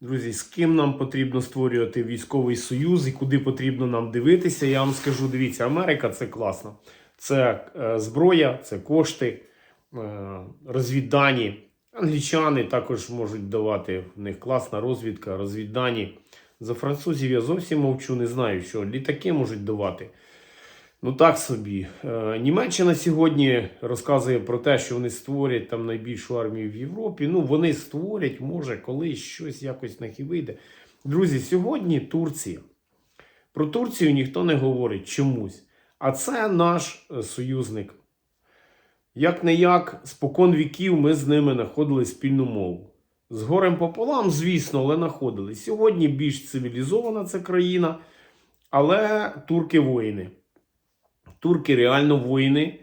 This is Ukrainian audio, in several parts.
Друзі, з ким нам потрібно створювати військовий союз і куди потрібно нам дивитися, я вам скажу: дивіться, Америка це класно. Це е, зброя, це кошти, е, розвіддані. Англічани також можуть давати в них класна розвідка, розвіддані. За французів я зовсім мовчу, не знаю, що літаки можуть давати. Ну так собі. Е, Німеччина сьогодні розказує про те, що вони створять там найбільшу армію в Європі. Ну, вони створять, може, колись щось якось на вийде. Друзі, сьогодні Турція. Про Турцію ніхто не говорить чомусь. А це наш е, союзник. Як не як, спокон віків ми з ними знаходили спільну мову. З горем пополам, звісно, але знаходили. Сьогодні більш цивілізована ця країна, але турки воїни. Турки реально воїни,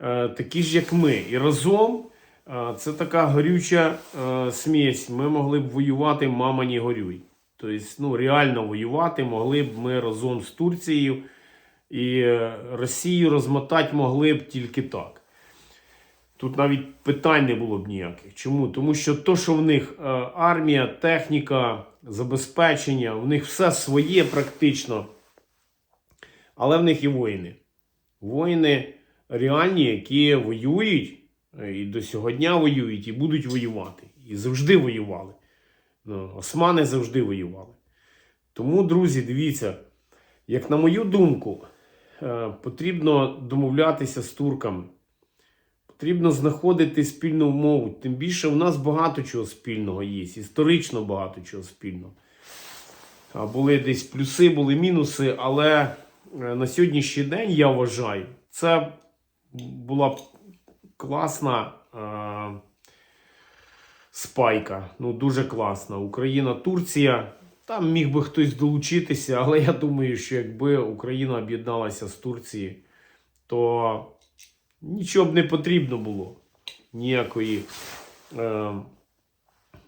е, такі ж, як ми. І разом е, це така горюча е, смесь. Ми могли б воювати мама не горюй. Тобто, ну, реально воювати могли б ми разом з Турцією і Росію розмотати могли б тільки так. Тут навіть питань не було б ніяких. Чому? Тому що то, що в них армія, техніка, забезпечення, в них все своє практично. Але в них і воїни. Воїни реальні, які воюють е, і до сьогодні воюють, і будуть воювати. І завжди воювали. Ну, османи завжди воювали. Тому, друзі, дивіться, як на мою думку, е, потрібно домовлятися з турками. Потрібно знаходити спільну мову. Тим більше в нас багато чого спільного є, історично багато чого спільного. Були десь плюси, були мінуси, але на сьогоднішній день я вважаю, це була б класна е, спайка. Ну, дуже класна. Україна, Турція. Там міг би хтось долучитися, але я думаю, що якби Україна об'єдналася з Турцією, то нічого б не потрібно було. Ніякої е,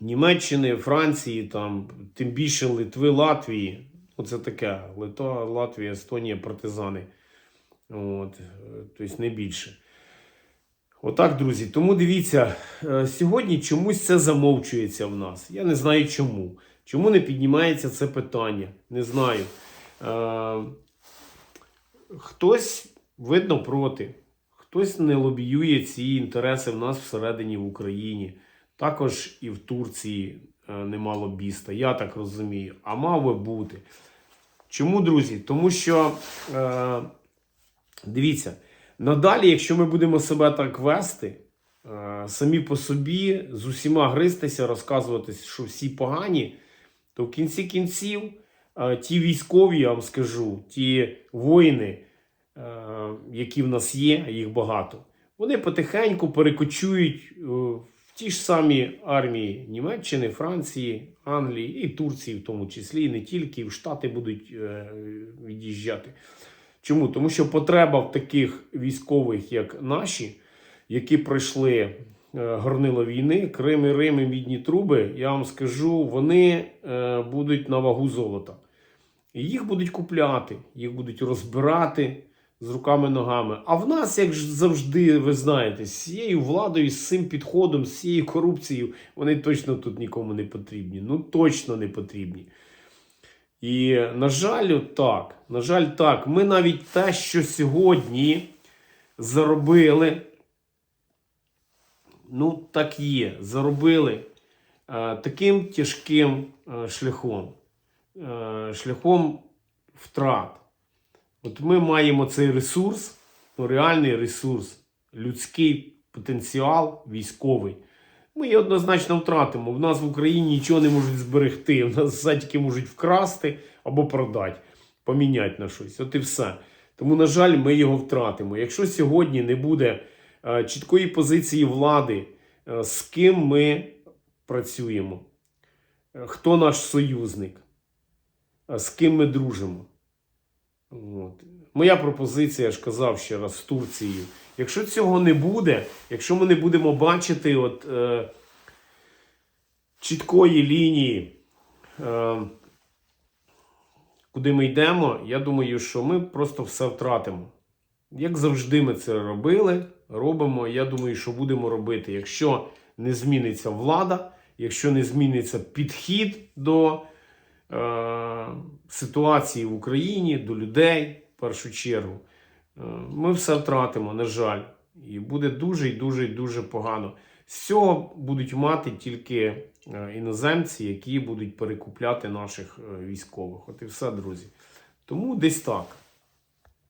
Німеччини, Франції, там, тим більше Литви, Латвії. Оце таке. Литва, Латвія, Естонія, партизани. От, е, тобто не більше. Отак, друзі. Тому дивіться, е, сьогодні чомусь це замовчується в нас. Я не знаю чому. Чому не піднімається це питання? Не знаю. Е, хтось, видно, проти. Хтось не лобіює ці інтереси в нас всередині в Україні. Також і в Турції нема лобіста, я так розумію. А мав би бути. Чому, друзі? Тому що, е, дивіться, надалі, якщо ми будемо себе так вести, е, самі по собі, з усіма гристися, розказувати, що всі погані, то в кінці кінців е, ті військові, я вам скажу, ті воїни, е, які в нас є, їх багато, вони потихеньку перекочують е, ті ж самі армії Німеччини, Франції, Англії і Турції, в тому числі, і не тільки, в Штати будуть е, від'їжджати. Чому? Тому що потреба в таких військових, як наші, які пройшли е, горнило війни, Крим і Рим і мідні труби, я вам скажу, вони е, будуть на вагу золота. І їх будуть купляти, їх будуть розбирати з руками-ногами. А в нас, як завжди, ви знаєте, з цією владою, з цим підходом, з цією корупцією, вони точно тут нікому не потрібні. Ну точно не потрібні. І, на жаль, так. На жаль, так. Ми навіть те, що сьогодні заробили, ну, так є, заробили е, таким тяжким е, шляхом, е, шляхом втрат. От ми маємо цей ресурс, ну, реальний ресурс, людський потенціал військовий. Ми її однозначно втратимо. В нас в Україні нічого не можуть зберегти. В нас тільки можуть вкрасти або продати, поміняти на щось. От і все. Тому, на жаль, ми його втратимо. Якщо сьогодні не буде е, чіткої позиції влади, е, з ким ми працюємо, е, хто наш союзник, е, з ким ми дружимо. От. Моя пропозиція, я ж казав ще раз, з Турцією. Якщо цього не буде, якщо ми не будемо бачити от, е, чіткої лінії, е, куди ми йдемо, я думаю, що ми просто все втратимо. Як завжди, ми це робили, робимо. Я думаю, що будемо робити. Якщо не зміниться влада, якщо не зміниться підхід до ситуації в Україні, до людей в першу чергу, е, ми все втратимо, на жаль. І буде дуже і дуже і дуже погано. З цього будуть мати тільки е, іноземці, які будуть перекупляти наших е, військових. От і все, друзі. Тому десь так.